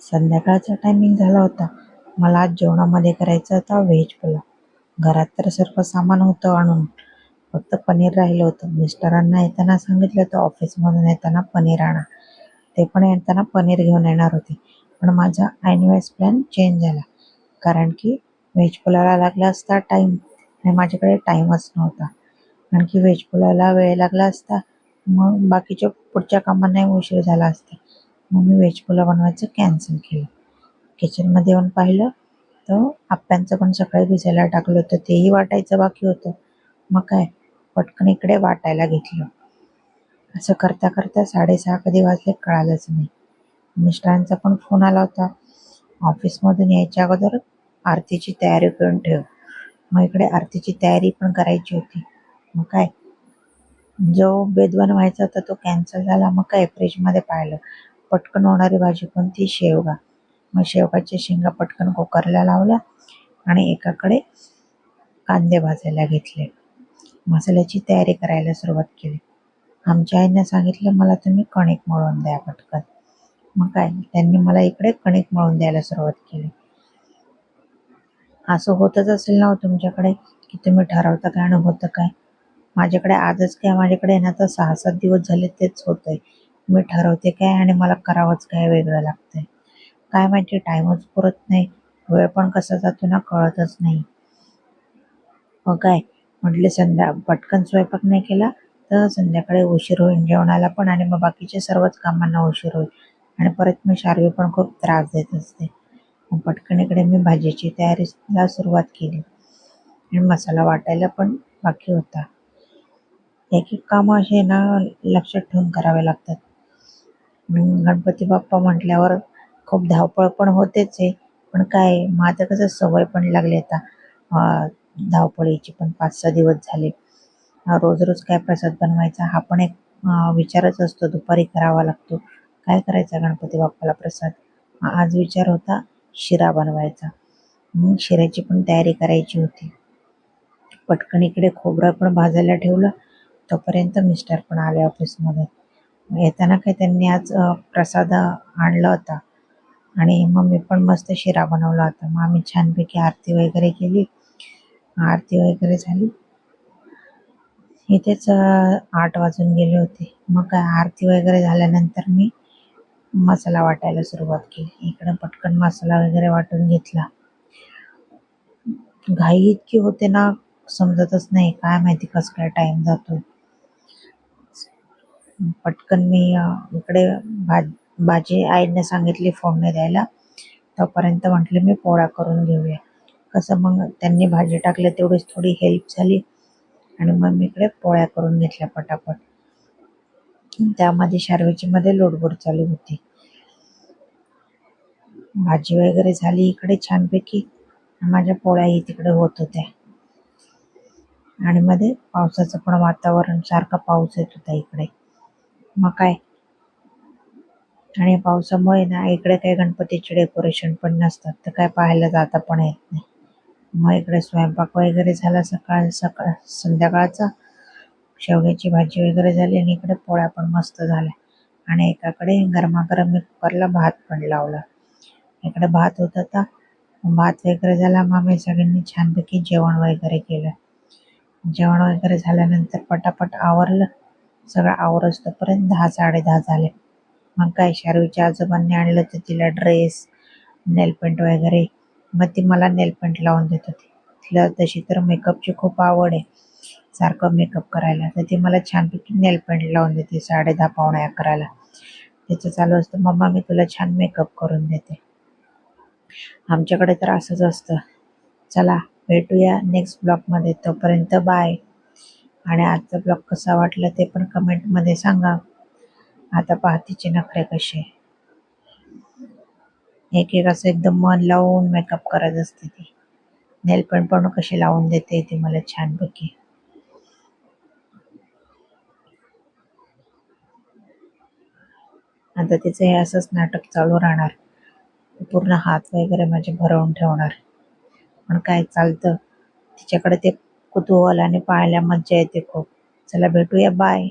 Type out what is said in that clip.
संध्याकाळचा टायमिंग झाला होता. मला आज जेवणामध्ये करायचा होता व्हेज पुलाव. घरात तर सर्व सामान होतं आणून. फक्त पनीर राहिलं होतं. मिस्टरांना येताना सांगितलं होतं ऑफिसमधून येताना पनीर आणा. ते पण येताना पनीर घेऊन येणार होते. पण माझा ऐनवेळेस प्लॅन चेंज झाला. कारण की व्हेज पुलावला लागला असता टाईम आणि माझ्याकडे टाईमच नव्हता. आणखी व्हेज पुलावला वेळ लागला असता. मग बाकीच्या पुढच्या कामांनाही उशीर झाला असता. मग मी व्हेज पुलाव बनवायचं कॅन्सल केलं. किचनमध्ये येऊन पाहिलं तर आप्यांचं पण सकाळी भिजायला टाकलं होतं तेही वाटायचं बाकी होतं. मग काय पटकन इकडे वाटायला घेतलं. असं करता करता साडेसहा कधी वाजले कळालंच नाही. मिस्टरांचा पण फोन आला होता. ऑफिसमधून यायच्या अगोदर आरतीची तयारी करून ठेव. मग इकडे आरतीची तयारी पण करायची होती. मग काय जो बेदवन व्हायचा होता तो कॅन्सल झाला. मग काय फ्रीजमध्ये पाहिलं. पटकन होणारी भाजी कोणती? शेवगा. मग शेवगाच्या शेंगा पटकन कुकरला लावल्या आणि एकाकडे कांदे भाजायला घेतले. मसाल्याची तयारी करायला सुरुवात केली. आमच्या आईने सांगितलं मला तुम्ही कणिक मळून द्या पटकन. मग काय त्यांनी मला इकडे कणिक मळून द्यायला सुरुवात केली. असं होतच असेल ना हो तुमच्याकडे की तुम्ही ठरवता काय आणि होतं काय? माझ्याकडे आजच काय? माझ्याकडे ना तर सहा सात दिवस झाले तेच होतंय. मी ठरवते काय आणि मला करावंच काय वेगळं लागतंय. काय माहिती टाईमच पुरत नाही. वेळ पण कसा जातो ना कळतच नाही. मग काय म्हटले संध्या पटकन स्वयंपाक नाही केला तर संध्याकाळी उशीर होईल जेवणाला पण आणि मग बाकीच्या सर्वच कामांना उशीर होईल. आणि परत मी शार्वी पण खूप त्रास देत असते. मग पटकन इकडे मी भाजीची तयारीला सुरुवात केली. आणि मसाला वाटायला पण बाकी होता. एक एक कामं असे ना लक्षात ठेवून करावे लागतात. गणपती बाप्पा म्हटल्यावर खूप धावपळ पण होतेच आहे पण काय मग आता कसं सवय पण लागली आता. धावपळीची पण पाच सहा दिवस झाले. रोज रोज काय प्रसाद बनवायचा हा पण एक विचारच असतो. दुपारी करावा लागतो. काय करायचा गणपती बाप्पाला प्रसाद? आज विचार होता शिरा बनवायचा. मग शिऱ्याची पण तयारी करायची होती. पटकन इकडे खोबरं पण भाजायला ठेवलं. तोपर्यंत मिस्टर पण आले ऑफिसमध्ये येताना काही त्यांनी आज प्रसाद आणला होता. आणि मग मी पण मस्त शिरा बनवला होता. मग आम्ही छानपैकी आरती वगैरे केली. आरती वगैरे झाली. इथेच आठ वाजून गेले होते. मग काय आरती वगैरे झाल्यानंतर मी मसाला वाटायला सुरुवात केली. इकडे पटकन मसाला वगैरे वाटून घेतला. घाई इतकी होते ना समजतच नाही. काय माहिती कसं काय टाइम जातो. पटकन मी इकडे भाज भाजी आईने सांगितली फोडणी द्यायला. तोपर्यंत म्हटले मी पोळ्या करून घेऊया. कसं मग त्यांनी भाजी टाकली तेवढीच थोडी हेल्प झाली. आणि मग मी इकडे पोळ्या करून घेतल्या पटापट. त्यामध्ये शारवेचीमध्ये लोडबोड चालू होती. भाजी वगैरे झाली इकडे छानपैकी. माझ्या पोळ्याही तिकडे होत होत्या. आणि मध्ये पावसाचं पण वातावरण सारखा पाऊस येत होता इकडे. मग काय आणि पावसामुळे ना इकडे काही गणपतीचे डेकोरेशन पण नसतात. तर काय पाहायला जाता पण येत नाही. मग इकडे स्वयंपाक वगैरे झाला सकाळ सकाळ संध्याकाळचा. शेवग्याची भाजी वगैरे झाली आणि इकडे पोळ्या पण मस्त झाल्या. आणि एकाकडे गरमागरम मी कुकरला भात पण लावला. इकडे भात होत होता. भात वगैरे झाला. मग आम्ही सगळ्यांनी छानपैकी जेवण वगैरे केलं. जेवण वगैरे झाल्यानंतर पटापट आवरलं. सगळं आवरस तोपर्यंत दहा साडे दहा झाले. मग काय शारवीच्या आजोबांनी आणलं तर तिला ड्रेस नेलपेंट वगैरे. मग ती मला नेलपेंट लावून देत होती. तिला तशी तर मेकअपची खूप आवड आहे. सारखं मेकअप करायला. तर ती मला छानपैकी नेलपेंट लावून देते साडे दहा पावणे अकराला. त्याचं चालू असतं मम्मा मी तुला छान मेकअप करून देते. आमच्याकडे तर असंच असतं. चला भेटूया नेक्स्ट ब्लॉगमध्ये तोपर्यंत बाय आणि आजचा ब्लॉग कसा वाटला ते पण कमेंटमध्ये सांगा. आता पहा तिचे नखरे कसे एक एक असं एकदम मन लावून मेकअप करत असते ती. नेल पण कशी लावून देते ती मला छानपैकी. आता तिचं हे असंच नाटक चालू राहणार. पूर्ण हात वगैरे माझे भरवून ठेवणार. पण काय चालतं? तिच्याकडे ते कुतूहल आणि पाहायला मज्जा येते खूप. चला भेटूया. बाय